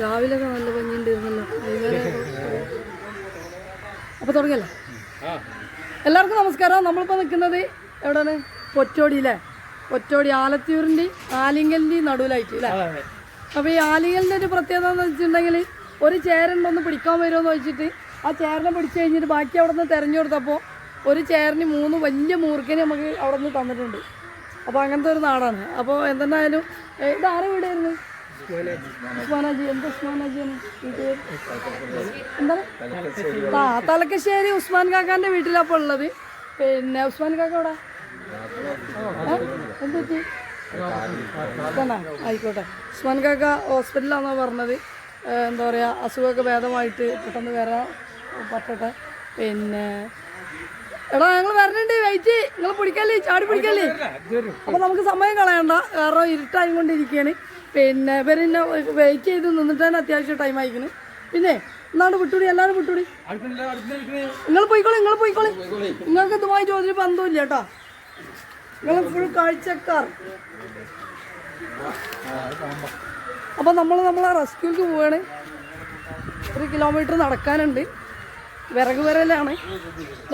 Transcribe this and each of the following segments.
രാവിലെയൊക്കെ നല്ല ഭംഗിയുണ്ടായിരുന്നല്ലോ. അപ്പോൾ തുടങ്ങല്ലേ എല്ലാവർക്കും നമസ്കാരം. നമ്മളിപ്പോൾ നിൽക്കുന്നത് എവിടെയാണ്? പൊറ്റോടിയിലെ പൊറ്റോടി ആലത്തൂരിന്റെ ആലിങ്കലിന്റെയും നടുവിലായിട്ട് അല്ലേ അപ്പോൾ ഈ ആലിങ്കലിന്റെ ഒരു പ്രത്യേകത എന്ന് വെച്ചിട്ടുണ്ടെങ്കിൽ ഒരു ചേരുണ്ടൊന്ന് പിടിക്കാൻ വരുമെന്ന് വെച്ചിട്ട് ആ ചേരനെ പിടിച്ചു കഴിഞ്ഞിട്ട് ബാക്കി അവിടെ നിന്ന് തെരഞ്ഞു കൊടുത്തപ്പോൾ ഒരു ചേരന് മൂന്ന് വലിയ മൂർക്കനെ നമുക്ക് അവിടെ നിന്ന് തന്നിട്ടുണ്ട്. അപ്പോൾ അങ്ങനത്തെ ഒരു നാടാണ്. അപ്പോൾ എന്തെന്നായാലും ഏ, ഇത് ആരെ വീടായിരുന്നു? ആ തലക്കശ്ശേരി ഉസ്മാൻ കാക്കാന്റെ ഇപ്പോൾ ഉള്ളത് പിന്നെ ഉസ്മാൻ കാക്ക അവിടെ എന്ത് പറ്റി? തന്നെ ആയിക്കോട്ടെ. ഉസ്മാൻ കാക്ക ഹോസ്പിറ്റലാണെന്നാ പറഞ്ഞത്. എന്താ പറയുക അസുഖമൊക്കെ ഭേദമായിട്ട് പെട്ടെന്ന് വരാൻ പറ്റട്ടെ. പിന്നെ എടാ ഞങ്ങൾ വരണുണ്ട്. വെയിറ്റ് നിങ്ങൾ പിടിക്കല്ലേ? ചാടി പിടിക്കല്ലേ? അപ്പോൾ നമുക്ക് സമയം കളയണ്ട. കാരണം ഇരുട്ടായി കൊണ്ടിരിക്കുകയാണ് പിന്നെ ഇവരെന്നെ വെയിറ്റ് ചെയ്ത് നിന്നിട്ട് തന്നെ അത്യാവശ്യം ടൈം ആയിക്കണ് പിന്നെ എന്നാണ് വിട്ടുടി എല്ലാവരും വിട്ടുടി? നിങ്ങൾ പോയിക്കോളി നിങ്ങൾ പോയിക്കോളി. നിങ്ങൾക്ക് ഇതുമായി ചോദ്യം ബന്ധമില്ല കേട്ടോ. നിങ്ങൾ ഫുൾ കാഴ്ചക്കാർ. അപ്പോൾ നമ്മൾ നമ്മളെ റെസ്ക്യൂക്ക് പോവാണ്. ഒരു കിലോമീറ്റർ നടക്കാനുണ്ട്. വിറക് വിരലാണ്.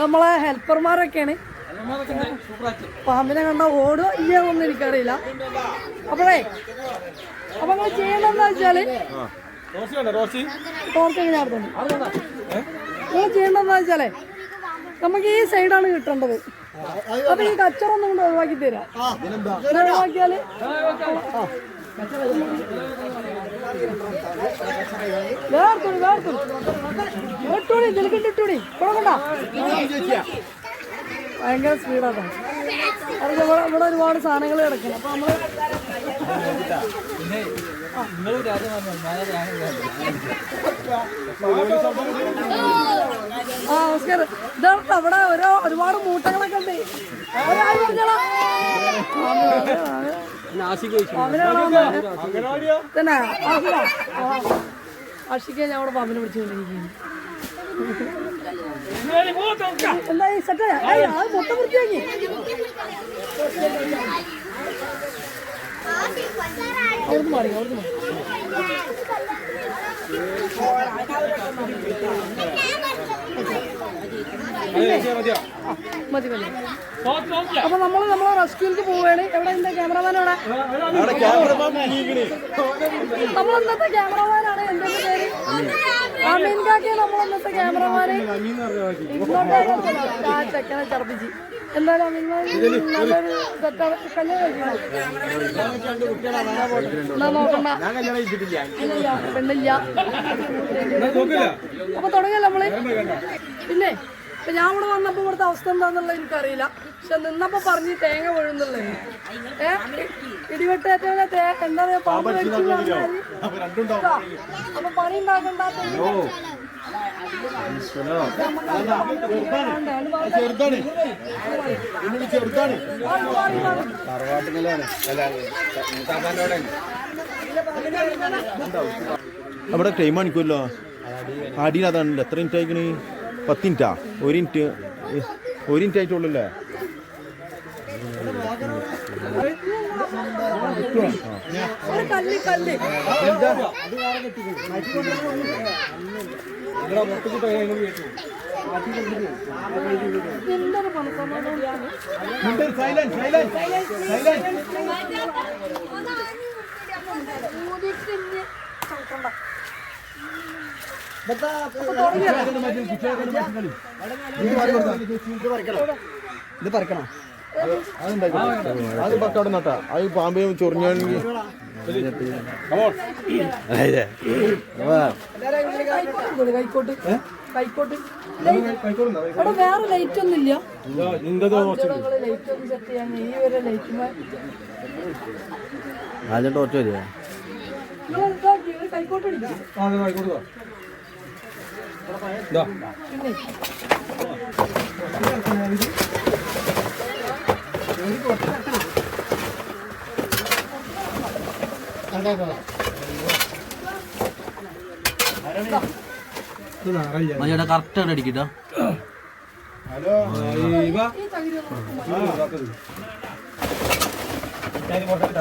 നമ്മളെ ഹെൽപ്പർമാരൊക്കെയാണ് പാമ്പിനെ കണ്ട ഓടോ ഇല്ലയോ ഒന്നും എനിക്കറിയില്ല. അപ്പോഴേ അപ്പൊ നിങ്ങൾ ചെയ്യണമെന്ന് വെച്ചാൽ നിങ്ങൾ ചെയ്യേണ്ടതെന്ന് വെച്ചാലേ നമുക്ക് ഈ സൈഡാണ് കിട്ടേണ്ടത്. അപ്പൊ ഈ കച്ചറൊന്നും കൊണ്ട് ഒഴിവാക്കി തരാം. ഒഴിവാക്കിയാൽ വേർത്തു വേർത്തുണി വേർത്തുണി വേർത്തുണി നിൽക്കിട്ടിട്ടുണി കുഴപ്പമില്ല ഭയങ്കര സ്പീഡാണ് അത് ഇവിടെ ഇവിടെ ഒരുപാട് സാധനങ്ങൾ കിടക്കുന്നു അപ്പൊ നമ്മൾ ആ നമസ്കാരം ഇതാണ് അവിടെ ഓരോ ഒരുപാട് മൂട്ടങ്ങളൊക്കെ ഉണ്ട് ഒരാൾ പറഞ്ഞോളാം. ഞാൻ അവിടെ പാമ്പിനെ പിടിച്ചുകൊണ്ടിരിക്കുന്നു എന്തായി സെറ്റ്? അത് മൊത്തം വൃത്തിയാക്കി അവിടുന്ന് മാറി അവിടുന്ന് മതി മതി. അപ്പൊ നമ്മൾ നമ്മളെ റെസ്ക്യൂക്ക് പോവുകയാണ്. എവിടെ എന്റെ ക്യാമറമാൻ എവിടെ നമ്മൾ ഇന്നത്തെ ക്യാമറമാനാണ് എന്റെ പേര്. അമീൻ കാക്കിയ നമ്മൾ ഇന്നത്തെ ക്യാമറമാന് ഇങ്ങോട്ടേക്ക് ആ ചെക്കനെ ചർപ്പിച്ച് എന്തായാലും അമീൻ ഭായി നല്ലൊരു സെറ്റാണ് കല്യാണം കഴിക്കണം എന്നാ നോക്കണ്ട. പെണ്ണില്ല. അപ്പൊ തുടങ്ങല്ല നമ്മൾ? പിന്നെ ഇപ്പൊ ഞാൻ ഇവിടെ വന്നപ്പോ ഇവിടുത്തെ അവസ്ഥ എന്താന്നുള്ളത് എനിക്കറിയില്ല. പക്ഷെ നിന്നപ്പോ പറഞ്ഞ് തേങ്ങ വീഴുന്നുള്ളേ ഏ? ഇടിവെട്ടേറ്റവനെ എന്താ പറയാ പാമ്പ്? അപ്പൊ പണി ഉണ്ടാക്കണ്ട അവിടെ ടൈം കാണിക്കുമല്ലോ അടിയിൽ എത്ര മിനിറ്റ് ആയിക്കണ്? പത്ത് മിനിറ്റാ? ഒരു മിനിറ്റ്. ഒരു മിനിറ്റ് ആയിട്ടുള്ളല്ലേ ഒരു സൈലൻസ് സൈലൻസ് എന്താണ് പണസമാധാനം ഊതിയിട്ട് ചവിട്ടണ്ട. അപ്പൊ തുടങ്ങിയല്ലേ? ഇത് പറിക്കണം. അത് പക്കാട് നട്ടാ. അത് പാമ്പേ ചൊറിഞ്ഞാണെങ്കിൽ വേറെ ലൈറ്റ് ഒന്നും ഇല്ല. ലൈറ്റ് ഒന്നും സെറ്റ് ചെയ്യാൻ ഈ ഒരു ലൈറ്റ് ആദ്യം ടോർച്ച് വരിക. കൈക്കോട്ട് പിന്നെ മതിയുടെ കറക്റ്റ് ആണ് അടിക്കട്ടോ ഈ ഇവിടെ ഒന്ന്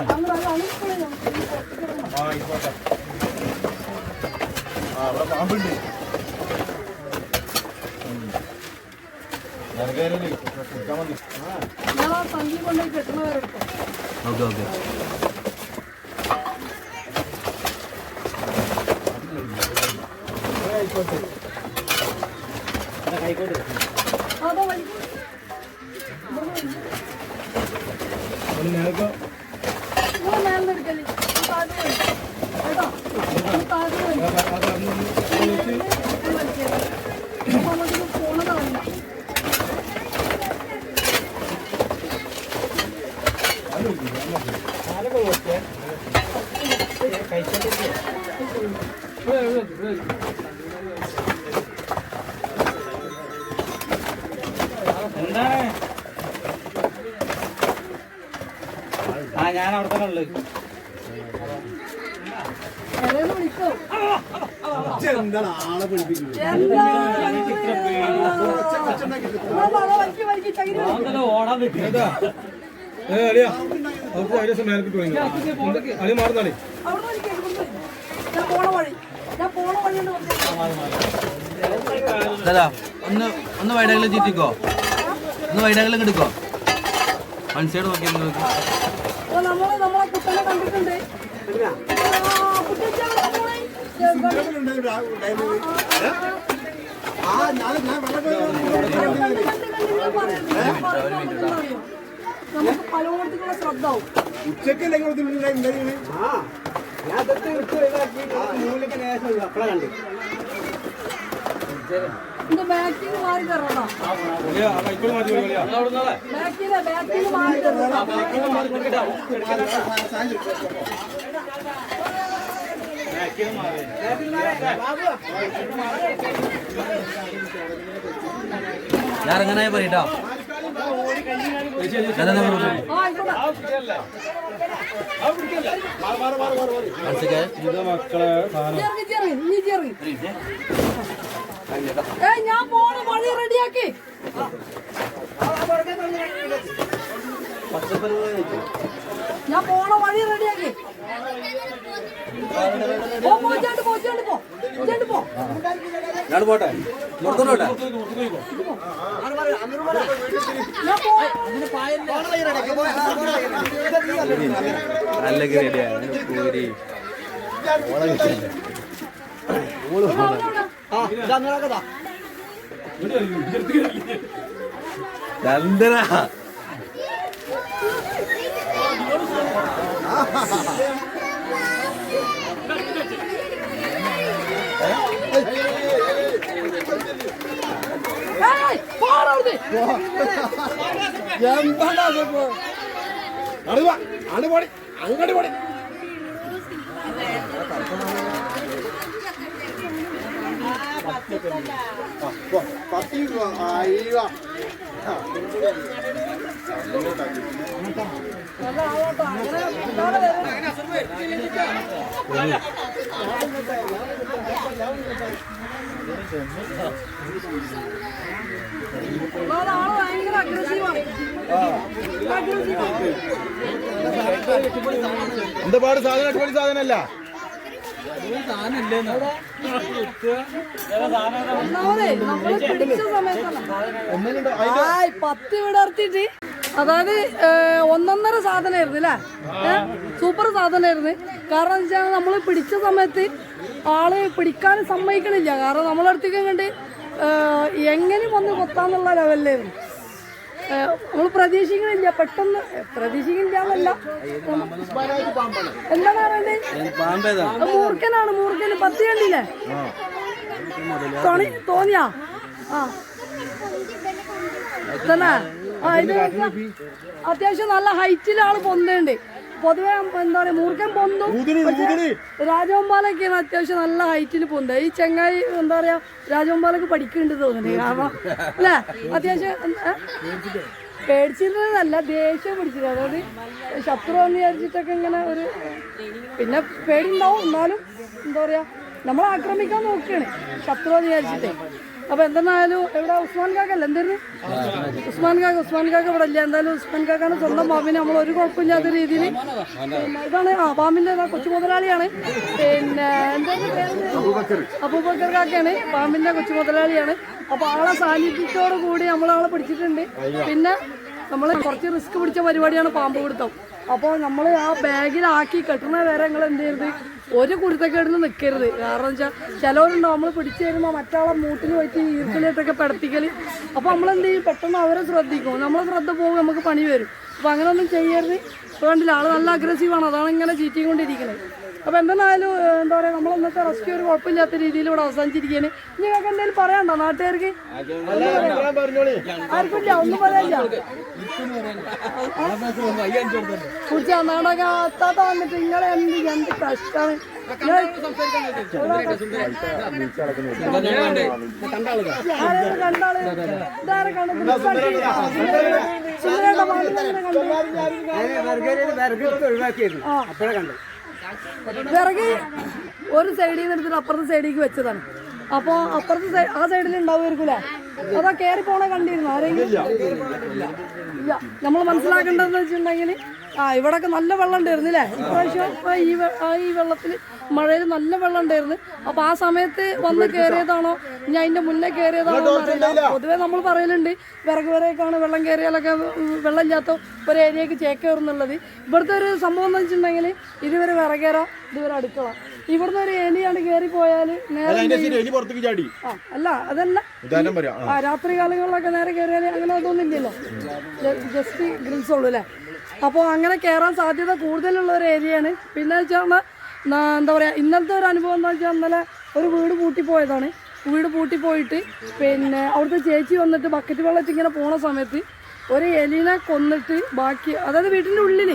അങ്ങനെ അത് അണിപ്പോഴേ നമുക്ക് ഈ പുറത്തേക്ക് ഇടണം. ഞാൻ ആ സംഖ്യ കൊണ്ടുപോയി കെട്ടണ വരെ എടുത്തോ ഓക്കെ ഓക്കെ അതോ വലി നിങ്ങൾ മേലെ എടുക്കൽ താഴെ പോയി കേട്ടോ താഴെ പോയി അപ്പൊ നമുക്ക് പോണത് അറിയില്ല ആ ഞാൻ അവിടെ തന്നെ ഉള്ളത് എന്താണ് ആളെ പഠിപ്പിക്കുന്നത് ഓടാൻ നിൽക്കുന്നത് ഞാൻ പോണ വഴി ഞാൻ പോണ വഴി കൊണ്ട് വന്നേ. ദാദാ ഒന്ന് ഒന്ന് വൈഡാകലും ചീറ്റിക്കോ ഒന്ന് വൈഡാകലും എടുക്കോ വൺ സൈഡ് നോക്കി? ആ ഞാൻ ഞാൻ നമുക്ക് ശ്രദ്ധ ആവും എന്റെ ബാക്കിൽ മാറി ബാക്കിൽ മാറി ഇറങ്ങാനായി പറയട്ടോ. ഞാൻ പോണ വഴി റെഡിയാക്കി ഞാൻ പോണ വഴി റെഡിയാക്കി പോ പോ ചേട്ട് പോ ചേട്ട് പോ ചേട്ട് പോ. ഞാൻ പോട്ടെ. നിർത്തോട്ടെ അല്ലെങ്കിൽ റെഡിയാണ് പൂരി. നന്ദന ഏയ് പോടാ അവിടുന്ന്. അങ്ങോട്ട് പോടി പത്തി അയ്യോ. അങ്ങനെ എന്താ പാട് സാധനം? അടിപൊളി സാധനമല്ല. പത്ത് വിടർത്തിട്ട് അതായത് ഒന്നൊന്നര സാധനമായിരുന്നു അല്ലേ? സൂപ്പർ സാധനമായിരുന്നു. കാരണം എന്ന് വെച്ചാൽ നമ്മൾ പിടിച്ച സമയത്ത് ആൾ പിടിക്കാൻ സമ്മതിക്കണില്ല. കാരണം നമ്മളടുത്തേക്ക് കണ്ട് എങ്ങനെ വന്ന് കൊത്താന്നുള്ള ലെവലിലായിരുന്നു നമ്മൾ പ്രതീക്ഷിക്കണില്ല. പെട്ടെന്ന് പ്രതീക്ഷിക്കണില്ല എന്നല്ല എന്താണ് പറയണ്ടേ? പാമ്പേതാ അത് മൂർഖനാണ്. മൂർഖന് പത്ത് കണ്ടില്ലേ? തോണി തോന്നിയാ? ആ. തന്നെ ആ ഇത്. അത്യാവശ്യം നല്ല ഹൈറ്റിൽ ആൾ പൊന്തുണ്ട് പൊതുവെ എന്താ പറയാ മൂർഖൻ പൊന്തും രാജഗോപാലൊക്കെയാണ് അത്യാവശ്യം നല്ല ഹൈറ്റിൽ പൊന്തുക ഈ ചെങ്ങായി എന്താ പറയാ രാജഗോപാലൊക്കെ പഠിക്കുന്നുണ്ട് തോന്നുന്നു. കാരണം അല്ലേ? അത്യാവശ്യം പേടിച്ചിരുന്നതല്ല ദേഷ്യം പിടിച്ചത് അതായത് ശത്രു എന്ന് വിചാരിച്ചിട്ടൊക്കെ ഇങ്ങനെ ഒരു പിന്നെ പേടി ഉണ്ടാവും എന്നാലും എന്താ പറയാ നമ്മൾ ആക്രമിക്കാൻ നോക്കുകയാണ് ശത്രു എന്ന് വിചാരിച്ചിട്ട്. അപ്പൊ എന്തെന്നായാലും ഇവിടെ ഉസ്മാൻ കാക്കല്ല എന്തായിരുന്നു ഉസ്മാൻ കാക്ക ഉസ്മാൻ കാക്ക ഇവിടെ ഇല്ല. എന്തായാലും ഉസ്മാൻ കാക്കാണ് സ്വന്തം പാമ്പിനെ നമ്മൾ ഒരു കുഴപ്പമില്ലാത്ത രീതിയിൽ ഇതാണ്. ആ പാമ്പിന്റെ കൊച്ചു മുതലാളിയാണ് പിന്നെ പേര്? അബൂബക്കർ കാക്കയാണ്. പാമ്പിന്റെ കൊച്ചു മുതലാളിയാണ് അപ്പൊ ആളെ സാന്നിധ്യത്തോടു കൂടി നമ്മൾ ആളെ പിടിച്ചിട്ടുണ്ട്. പിന്നെ നമ്മൾ കുറച്ച് റിസ്ക് പിടിച്ച പരിപാടിയാണ് പാമ്പ് പിടുത്തം. അപ്പോൾ നമ്മൾ ആ ബാഗിലാക്കി കെട്ടുന്ന വരെ നിങ്ങൾ എന്ത് ചെയ്യരുത്? ഒരു കുരുത്തക്കേടിന് നിൽക്കരുത് കാരണം വെച്ചാൽ ചിലവരുണ്ടോ നമ്മൾ പിടിച്ചു തരുമ്പോൾ മറ്റാളെ മൂട്ടിൽ വെച്ച് ഈർക്കലിട്ടൊക്കെ പെടത്തിക്കൽ അപ്പോൾ നമ്മൾ എന്ത് ചെയ്യും? പെട്ടെന്ന് അവരെ ശ്രദ്ധിക്കും. നമ്മളെ ശ്രദ്ധ പോകും നമുക്ക് പണി വരും. അപ്പോൾ അങ്ങനെയൊന്നും ചെയ്യരുത്. ഇപ്പോൾ കണ്ടില്ല ആൾ നല്ല അഗ്രസീവാണ് അതാണ് ഇങ്ങനെ ചീറ്റി കൊണ്ടിരിക്കുന്നത് അപ്പോൾ എന്തെന്നായാലും എന്താ പറയുക നമ്മൾ ഇന്നത്തെ റെസ്ക്യൂ ഒരു കുഴപ്പമില്ലാത്ത രീതിയിൽ ഇവിടെ അവസാനിച്ചിരിക്കുകയാണ്. നിങ്ങൾക്ക് എന്തെങ്കിലും പറയണ്ട നാട്ടുകാർക്ക്? ആർക്കില്ല ഒന്നും പറയാനില്ല. കുറിച്ച് നാടക അത്താത്ത വന്നിട്ട് നിങ്ങളെ എന്ത് എന്ത് കണ്ടാൾ? ഇതാരെ സുന്ദരേട്ട? പാട്ടിനെ കണ്ടു വിറക് ഒരു സൈഡിൽ നിന്ന് എടുത്തിട്ട് അപ്പുറത്തെ സൈഡിലേക്ക് വെച്ചതാണ്. അപ്പോൾ അപ്പുറത്തെ സൈഡ് ആ സൈഡിൽ ഉണ്ടാവുമായിരിക്കൂലേ? അതാ കയറി പോണ കണ്ടിരുന്നു? ആരെങ്കിലും? ഇല്ല. നമ്മൾ മനസ്സിലാക്കേണ്ടതെന്ന് വെച്ചിട്ടുണ്ടെങ്കിൽ ആ ഇവിടൊക്കെ നല്ല വെള്ളം ഉണ്ടായിരുന്നില്ലേ? ഇപ്രാവശ്യം ഈ ഈ വെള്ളത്തിൽ മഴയിൽ നല്ല വെള്ളം ഉണ്ടായിരുന്നു. അപ്പൊ ആ സമയത്ത് വന്ന് കയറിയതാണോ ഇനി അതിന്റെ മുന്നേ കയറിയതാണോ എന്ന് അറിയില്ല. പൊതുവെ നമ്മൾ പറയലുണ്ട് വിറക് വരെയൊക്കെയാണ് വെള്ളം കയറിയാലൊക്കെ വെള്ളം വെള്ളമില്ലാത്ത ഒരു ഏരിയക്ക് ചേക്കേറുന്നുള്ളത് ഇവിടുത്തെ ഒരു സംഭവം എന്ന് വെച്ചിട്ടുണ്ടെങ്കിൽ ഇതുവരെ വിറകേറ ഇതുവരെ അടുക്കള. ഇവിടുന്ന് ഒരു ഏലിയാണ് കയറി പോയാൽ നേരെ ആ അല്ല അതല്ല. ആ. രാത്രി കാലങ്ങളിലൊക്കെ നേരെ കയറിയാൽ അങ്ങനെ അതൊന്നും ഇല്ലല്ലോ. ജസ്റ്റ് ഗ്രിൽസ് ഉള്ളൂ അല്ലേ? അപ്പോൾ അങ്ങനെ കയറാൻ സാധ്യത കൂടുതലുള്ള ഒരു ഏരിയയാണ്. പിന്നെ വെച്ചാൽ എന്താ പറയുക ഇന്നലത്തെ ഒരു അനുഭവം എന്ന് വെച്ചാൽ ഇന്നലെ ഒരു വീട് പൂട്ടിപ്പോയതാണ്. വീട് പൂട്ടിപ്പോയിട്ട് പിന്നെ അവിടുത്തെ ചേച്ചി വന്നിട്ട് ബക്കറ്റ് വെള്ളത്തിൽ ഇങ്ങനെ പോണ സമയത്ത് ഒരു എലിനെ കൊന്നിട്ട് ബാക്കി അതായത് വീട്ടിന്റെ ഉള്ളിൽ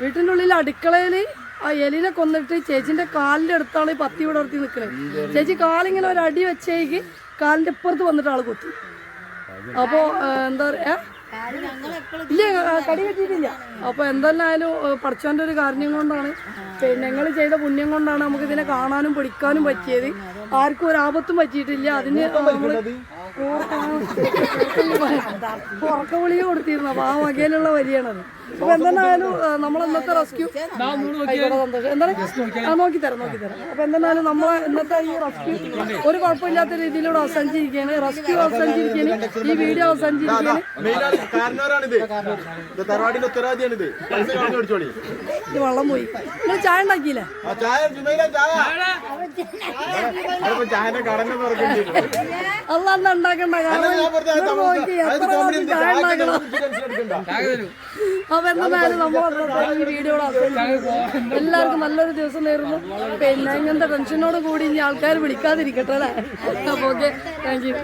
വീട്ടിന്റെ ഉള്ളിൽ അടുക്കളയിൽ ആ എലിനെ കൊന്നിട്ട് ചേച്ചിന്റെ കാലിന്റെ അടുത്താണ് ഈ പത്തി വിടർത്തി നിൽക്കുന്നത് ചേച്ചി കാലിങ്ങനെ ഒരു അടി വെച്ചേക്ക് കാലിന്റെ ഇപ്പുറത്ത് വന്നിട്ട് ആൾ കൊത്തി. അപ്പോൾ എന്താ പറയാ ഇല്ല കടി പറ്റിയിട്ടില്ല അപ്പൊ എന്തെന്നായാലും പഠിച്ചവന്റെ ഒരു കാര്യം കൊണ്ടാണ്. പിന്നെ ഞങ്ങൾ ചെയ്ത പുണ്യം കൊണ്ടാണ് നമുക്ക് ഇതിനെ കാണാനും പഠിക്കാനും പറ്റിയത്. ആർക്കും ഒരു ആപത്തും പറ്റിയിട്ടില്ല. അതിന് നമ്മൾ ഉറക്ക കൊടുത്തിരുന്ന. കൊടുത്തിരുന്നു അപ്പൊ ആ വകയിലുള്ള വരിയാണത്. അപ്പൊ എന്തെന്നായാലും നമ്മൾ ഇന്നത്തെ റെസ്ക്യൂ എന്താ സന്തോഷം. എന്താണ്? ആ നോക്കി തരാം നോക്കി തരാം അപ്പൊ എന്തെന്നാലും നമ്മളെ ഇന്നത്തെ ഈ റെസ്ക്യൂ ഒരു കുഴപ്പമില്ലാത്ത രീതിയിലൂടെ അവസാനിച്ചിരിക്കുകയാണ്. റെസ്ക്യൂ അവസാനിച്ചിരിക്കുകയാണ്. ഈ വീഡിയോ അവസാനിച്ചിരിക്കുകയാണ്. ഇത് വെള്ളം പോയി. നിങ്ങൾ ചായ ഉണ്ടാക്കിയില്ലേ? ആ ചായ ജുമൈല ചായ. അതിപ്പോ ചായന്റെ കടന്നെ തുറക്കേണ്ടി വരും. അല്ല എന്നാ അപ്പൊ എന്തായാലും നമ്മൾ വീഡിയോ എല്ലാവർക്കും നല്ലൊരു ദിവസം നേരുന്നു. പിന്നെ ഇങ്ങനത്തെ ടെൻഷനോട് കൂടി ഇനി ആൾക്കാർ വിളിക്കാതിരിക്കട്ടെ അല്ലേ? അപ്പൊ ഓക്കെ താങ്ക് യു